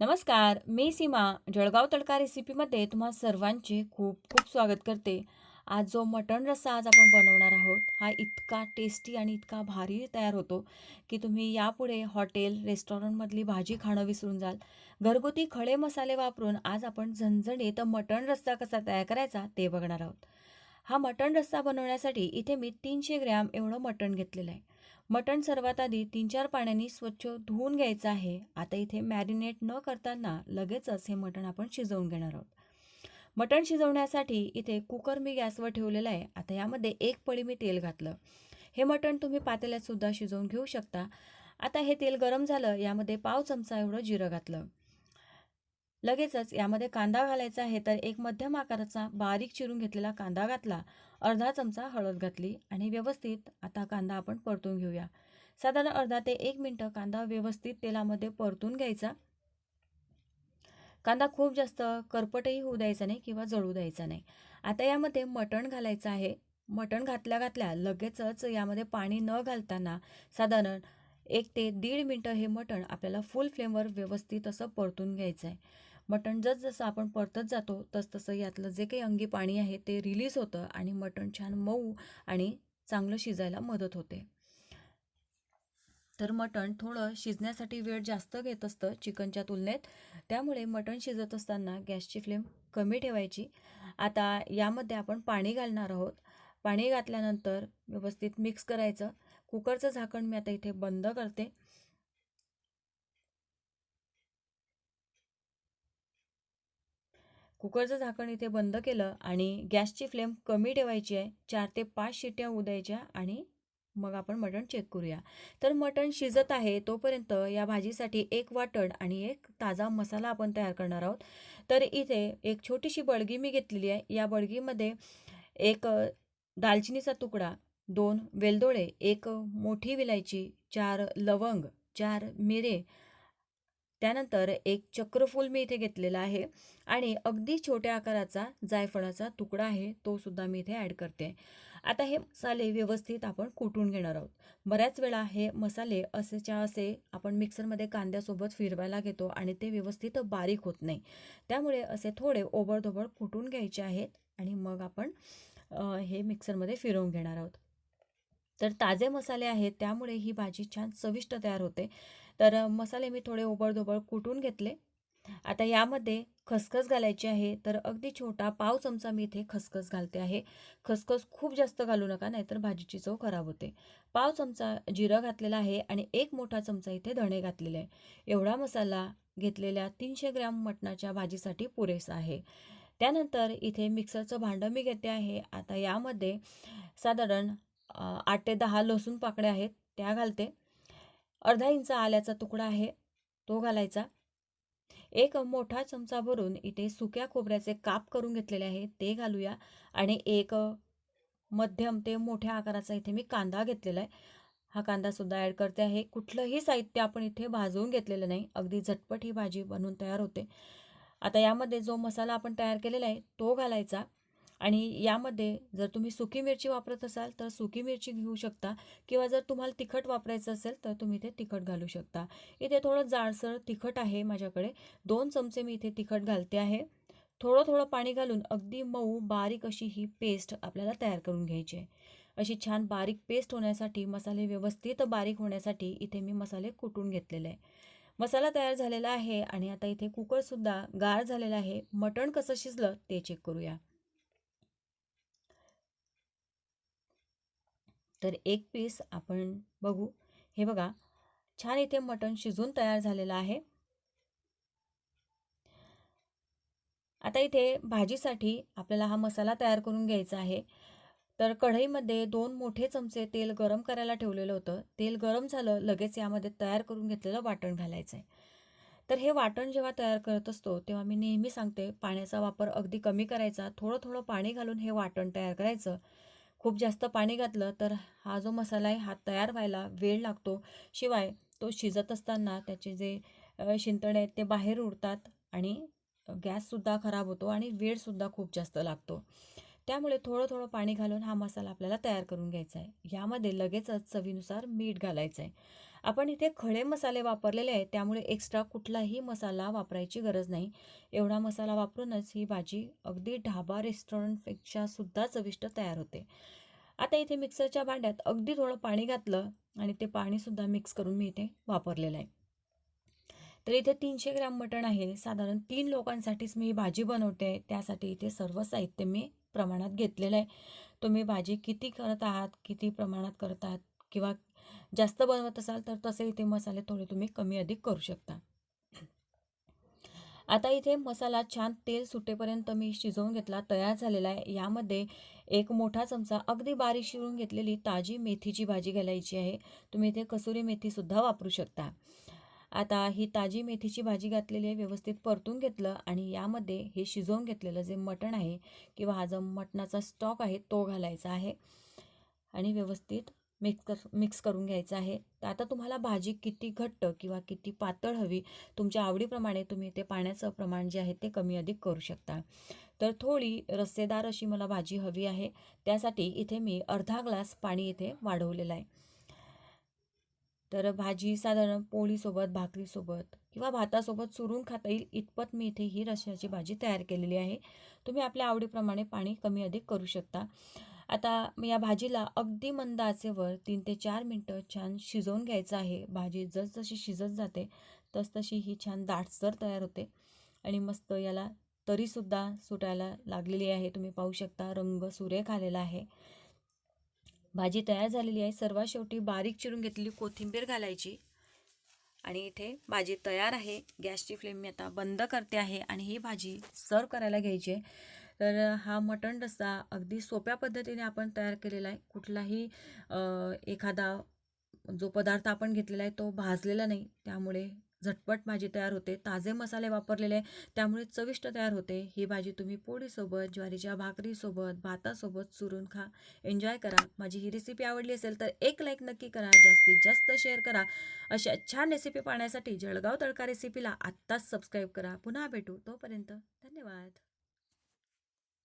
नमस्कार मी सीमा. जळगाव तडका रेसिपीमध्ये तुम्हा सर्वांचे खूप खूप स्वागत करते. आज जो मटण रस्सा आज आपण बनवणार आहोत हा इतका टेस्टी आणि इतका भारी तयार होतो की तुम्ही यापुढे हॉटेल रेस्टॉरंटमधली भाजी खाणं विसरून जाल. घरगुती खडे मसाले वापरून आज आपण झणझणीत मटण रस्सा कसा तयार करायचा ते बघणार आहोत. हा मटण रस्सा बनवण्यासाठी इथे मी तीनशे ग्रॅम एवढं मटण घेतलेलं आहे. मटण सर्वात आधी तीन चार पाण्याने स्वच्छ धुवून घ्यायचं आहे. आता इथे मॅरिनेट न करताना लगेचच हे मटण आपण शिजवून घेणार आहोत. मटण शिजवण्यासाठी इथे कुकर मी गॅसवर ठेवलेला आहे. आता यामध्ये एक पळी मी तेल घातलं. हे मटण तुम्ही पातेल्यातसुद्धा शिजवून घेऊ शकता. आता हे तेल गरम झालं यामध्ये पाव चमचा एवढं जिरं घातलं. लगेचच यामध्ये कांदा घालायचा आहे तर एक मध्यम आकाराचा बारीक चिरून घेतलेला कांदा घातला. अर्धा चमचा हळद घातली आणि व्यवस्थित आता कांदा आपण परतून घेऊया. साधारण अर्धा ते एक मिनटं कांदा व्यवस्थित तेलामध्ये परतून घ्यायचा. कांदा खूप जास्त करपटही होऊ द्यायचा नाही किंवा जळू द्यायचा नाही. आता यामध्ये मटण घालायचं आहे. मटण घातल्या घातल्या लगेचच यामध्ये पाणी न घालताना साधारण एक ते दीड मिनटं हे मटण आपल्याला फुल फ्लेमवर व्यवस्थित असं परतून घ्यायचं आहे मटण जसजसं आपण परतत जातो तसतसं यातलं जे काही अंगी पाणी आहे ते रिलीज होतं आणि मटण छान मऊ आणि चांगलं शिजायला मदत होते. तर मटण थोडं शिजण्यासाठी वेळ जास्त घेत असतं चिकनच्या तुलनेत. त्यामुळे मटण शिजत असताना गॅसची फ्लेम कमी ठेवायची. आता यामध्ये आपण पाणी घालणार आहोत. पाणी घातल्यानंतर व्यवस्थित मिक्स करायचं. कुकरचं झाकण मी आता इथे बंद करते. कुकरचं झाकण इथे बंद केलं आणि गॅसची फ्लेम कमी ठेवायची आहे. चार ते पाच शिट्ट्या उद्यायच्या आणि मग आपण मटण चेक करूया. तर मटण शिजत आहे तोपर्यंत या भाजीसाठी एक वाटण आणि एक ताजा मसाला आपण तयार करणार आहोत. तर इथे एक छोटीशी बळगी मी घेतलेली आहे. या बळगीमध्ये एक दालचिनीचा तुकडा दोन वेलदोळे एक मोठी विलायची चार लवंग चार मिरे त्यानंतर एक चक्रफूल मी इथे घेतलेला आहे आणि अगदी छोट्या आकाराचा जायफळाचा तुकडा आहे तो सुद्धा मी इथे ॲड करते. आता हे मसाले व्यवस्थित आपण कुटून घेणार आहोत. बऱ्याच वेळा हे मसाले असेच्या असे आपण मिक्सरमध्ये कांद्यासोबत फिरवायला घेतो आणि ते व्यवस्थित बारीक होत नाही. त्यामुळे असे थोडे ओबडधोबड कुटून घ्यायचे आहेत आणि मग आपण हे मिक्सरमध्ये फिरवून घेणार आहोत. तर ताजे मसाले आहेत त्यामुळे ही भाजी छान चविष्ट तयार होते. तर मसाले मी थोडे ओबडधोबड कुटून घेतले. आता यामध्ये खसखस घालायची आहे तर अगदी छोटा पाव चमचा मी इथे खसखस घालते आहे. खसखस खूप जास्त घालू नका नाहीतर भाजीची चव खराब होते. पाव चमचा जिरं घातलेला आहे आणि एक मोठा चमचा इथे धणे घातलेले आहे. एवढा मसाला घेतलेल्या तीनशे ग्रॅम मटणाच्या भाजीसाठी पुरेसा आहे. त्यानंतर इथे मिक्सरचं भांडं मी घेते आहे. आता यामध्ये साधारण आठ ते दहा लसूण पाकड्या आहेत त्या घालते. अर्धा इंच आल्याचा तुकडा आहे तो घालायचा. एक मोठा चमचा भरून इथे सुक्या खोबऱ्याचे काप करून घेतलेले आहे ते घालूया. आणि एक मध्यम ते मोठ्या आकाराचा इथे मी कांदा घेतलेला आहे. हा कांदासुद्धा ॲड करते आहे. कुठलंही साहित्य आपण इथे भाजवून घेतलेलं नाही. अगदी झटपट ही भाजी बनवून तयार होते. आता यामध्ये जो मसाला आपण तयार केलेला आहे तो घालायचा. आणि यामध्ये जर तुम्ही सुकी मिरची वापरत असाल तर सुकी मिरची घेऊ शकता किंवा जर तुम्हाला तिखट वापरायचं असेल तर तुम्ही इथे तिखट घालू शकता. इथे थोडं जाडसर तिखट आहे माझ्याकडे. दोन चमचे मी इथे तिखट घालते आहे. थोडं थोडं पाणी घालून अगदी मऊ बारीक अशी ही पेस्ट आपल्याला तयार करून घ्यायची आहे. अशी छान बारीक पेस्ट होण्यासाठी मसाले व्यवस्थित बारीक होण्यासाठी इथे मी मसाले कुटून घेतलेले आहे. मसाला तयार झालेला आहे आणि आता इथे कुकरसुद्धा गार झालेला आहे. मटण कसं शिजलं ते चेक करूया. तर एक पीस आपण बघू. हे बघा छान इथे मटण शिजून तयार झालेलं आहे. आता इथे भाजीसाठी आपल्याला हा मसाला तयार करून घ्यायचा आहे. तर कढईमध्ये दोन मोठे चमचे तेल गरम करायला ठेवलेलं होतं. तेल गरम झालं लगेच यामध्ये तयार करून घेतलेलं वाटण घालायचं आहे तर हे वाटण जेव्हा तयार करत असतो तेव्हा मी नेहमी सांगते पाण्याचा वापर अगदी कमी करायचा. थोडं थोडं पाणी घालून हे वाटण तयार करायचं. खूप जास्त पाणी घातलं तर हा जो मसाला आहे हा तयार व्हायला वेळ लागतो. शिवाय तो शिजत असताना त्याचे जे शिंतणे आहेत ते बाहेर उडतात आणि गॅससुद्धा खराब होतो आणि वेळसुद्धा खूप जास्त लागतो. त्यामुळे थोडं थोडं पाणी घालून हा मसाला आपल्याला तयार करून घ्यायचा आहे. यामध्ये लगेचच चवीनुसार मीठ घालायचं आहे आपण इथे खडे मसाले वापरलेले आहेत त्यामुळे एक्स्ट्रा कुठलाही मसाला वापरायची गरज नाही. एवढा मसाला वापरूनच ही भाजी अगदी ढाबा रेस्टॉरंटपेक्षा सुद्धा चविष्ट तयार होते. आता इथे मिक्सरच्या भांड्यात अगदी थोडं पाणी घातलं आणि ते पाणीसुद्धा मिक्स करून मी इथे वापरलेलं आहे. तर इथे तीनशे ग्रॅम मटण आहे. साधारण तीन लोकांसाठीच मी ही भाजी बनवते. त्यासाठी इथे सर्व साहित्य मी प्रमाणात घेतलेलं आहे. तुम्ही भाजी किती करत आहात किती प्रमाणात करत आहात किंवा जास्त बनवत असाल तर तसे इथे मसाले थोडे तुम्ही कमी अधिक करू शकता. आता इथे मसाला छान तेल सुटेपर्यंत मी शिजवून घेतला तयार झालेला आहे. यामध्ये एक मोठा चमचा अगदी बारीक शिरून घेतलेली ताजी मेथीची भाजी घालायची आहे. तुम्ही इथे कसुरी मेथीसुद्धा वापरू शकता. आता ही ताजी मेथीची भाजी घातलेली आहे व्यवस्थित परतून घेतलं आणि यामध्ये हे शिजवून घेतलेलं जे मटण आहे किंवा हा जो मटणाचा स्टॉक आहे तो घालायचा आहे. आणि व्यवस्थित मिक्स कर मिक्स करून घ्यायचं आहे. तर आता तुम्हाला भाजी किती घट्ट किंवा किती पातळ हवी तुमच्या आवडीप्रमाणे तुम्ही ते पाण्याचं प्रमाण जे आहे ते कमी अधिक करू शकता. तर थोडी रस्सेदार अशी मला भाजी हवी आहे. त्यासाठी इथे मी अर्धा ग्लास पाणी इथे वाढवलेलं आहे. तर भाजी साधारण पोळीसोबत भाकरीसोबत किंवा भातासोबत चुरून खाता येईल इतपत मी इथे ही रश्याची भाजी तयार केलेली आहे. तुम्ही आपल्या आवडीप्रमाणे पाणी कमी अधिक करू शकता. आता या भाजीला अगदी मंद आचेवर तीन ते चार मिनटं छान शिजवून घ्यायचं आहे. भाजी जसजशी शिजत जाते तसतशी ही छान दाटसर तयार होते. आणि मस्त याला तरीसुद्धा सुटायला लागलेली आहे. तुम्ही पाहू शकता रंग सुरेख आलेला आहे. भाजी तयार झालेली आहे. सर्वात शेवटी बारीक चिरून घेतलेली कोथिंबीर घालायची. आणि इथे भाजी तयार आहे. गॅसची फ्लेम मी आता बंद करते आहे. आणि ही भाजी सर्व करायला घ्यायची आहे. तर हा मटण रस्सा अगदी सोप्या पद्धतीने आपण तयार केलेला आहे. कुठलाही एखादा जो पदार्थ आपण घेतलेला आहे तो भाजलेला नाही. त्यामुळे झटपट भाजी तयार होते. ताजे मसाले वापरलेले त्यामुळे चविष्ट तयार होते. ही भाजी तुम्ही पोळीसोबत ज्वारीच्या भाकरीसोबत भातासोबत चुरून खा. एन्जॉय करा. माझी ही रेसिपी आवडली असेल तर एक लाईक नक्की करा. जास्तीत जास्त शेअर करा. अशा छान रेसिपी पाहण्यासाठी जळगाव तडका रेसिपीला आत्ताच सबस्क्राईब करा. पुन्हा भेटू. तोपर्यंत धन्यवाद.